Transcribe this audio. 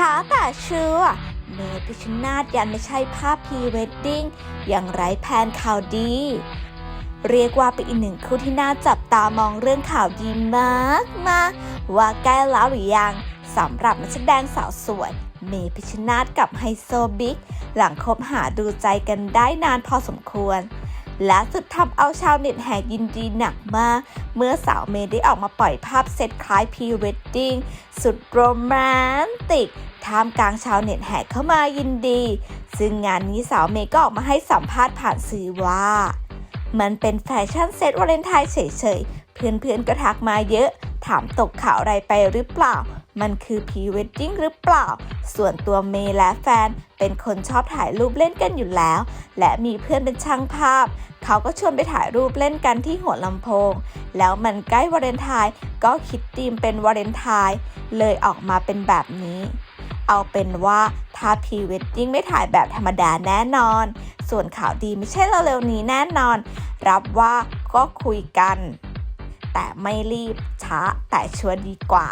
ช้าแต่เชัวร์เมพิชนาธยันไม่ใช่ภาพพรีเวดดิ้งอย่างไร้แผนข่าวดี เรียกว่าเป็นอีกหนึ่งคู่ที่น่าจับตามองเรื่องข่าวดีมากมากว่าใกล้แล้วหรือยังสำหรับนักแสดงสาวสวย เมพิชชนาธกับไฮโซบิ๊ก หลังคบหาดูใจกันได้นานพอสมควร และสุดทำเอาชาวเน็ตแห่ยินดีหนักมาก เมื่อสาวเมย์ได้ออกมาปล่อยภาพเซตคล้ายพรีเวดดิ้งสุดโรแมนติกท่ามกลางชาวเน็ตแห่เข้ามายินดี ซึ่งงานนี้สาวเมย์ก็ออกมาให้สัมภาษณ์ผ่านสื่อว่า มันเป็นแฟชั่นเซตวาเลนไทน์เฉยๆ เพื่อนๆก็ทักมาเยอะ ถามตกข่าวอะไรไปหรือเปล่า มันคือพรีเวดดิ้งหรือเปล่า ส่วนตัวเมย์และแฟนเป็นคนชอบถ่ายรูปเล่นกันอยู่แล้ว และมีเพื่อนเป็นช่างภาพ เขาก็ชวนไปถ่ายรูปเล่นกันที่หัวลำโพง แล้วมันใกล้วาเลนไทน์ก็คิดธีมเป็นวาเลนไทน์เลยออกมาเป็นแบบนี้ เอาเป็นว่าถ้าพรีเวดดิ้งไม่ถ่ายแบบธรรมดาแน่นอน ส่วนข่าวดีไม่ใช่เร็วๆนี้แน่นอน รับว่าก็คุยกัน แต่ไม่รีบช้าแต่ชัวร์ดีกว่า